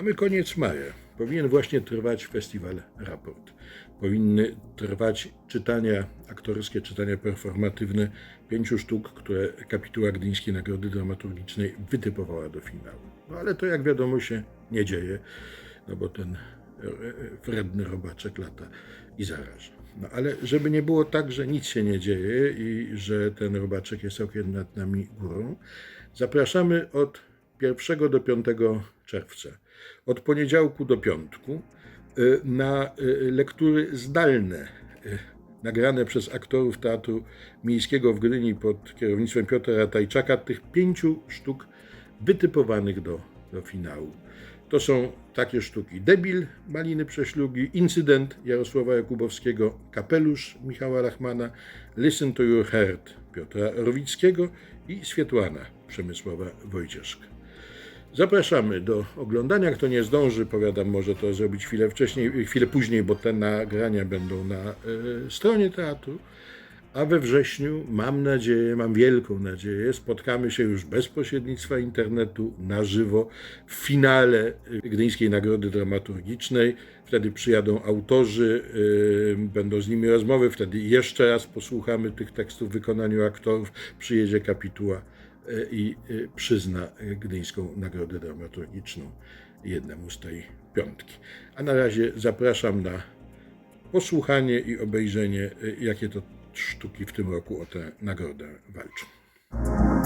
Mamy koniec maja. Powinien właśnie trwać festiwal Raport. Powinny trwać czytania, aktorskie czytania performatywne pięciu sztuk, które kapituła Gdyńskiej Nagrody Dramaturgicznej wytypowała do finału. No ale to jak wiadomo się nie dzieje, no bo ten e, wredny robaczek lata i zaraża. No ale żeby nie było tak, że nic się nie dzieje i że ten robaczek jest okiem nad nami górą, zapraszamy od 1 do 5 czerwca, od poniedziałku do piątku, y, na y, lektury zdalne, y, nagrane przez aktorów Teatru Miejskiego w Gdyni pod kierownictwem Piotra Ratajczaka, tych pięciu sztuk wytypowanych do, do finału. To są takie sztuki Debil Maliny Prześlugi, Incydent Jarosława Jakubowskiego, Kapelusz Michała Lachmana, Listen to Your Heart Piotra Rowickiego i Swietłana Przemysława Wojcieszka. Zapraszamy do oglądania. Kto nie zdąży, powiadam, może to zrobić chwilę wcześniej, chwilę później, bo te nagrania będą na e, stronie teatru. A we wrześniu, mam nadzieję, mam wielką nadzieję, spotkamy się już bez pośrednictwa internetu na żywo w finale Gdyńskiej Nagrody Dramaturgicznej. Wtedy przyjadą autorzy, yy, będą z nimi rozmowy, wtedy jeszcze raz posłuchamy tych tekstów w wykonaniu aktorów, przyjedzie kapituła i yy, przyzna Gdyńską Nagrodę Dramaturgiczną jednemu z tej piątki. A na razie zapraszam na posłuchanie i obejrzenie, y, jakie to sztuki w tym roku o tę nagrodę walczą.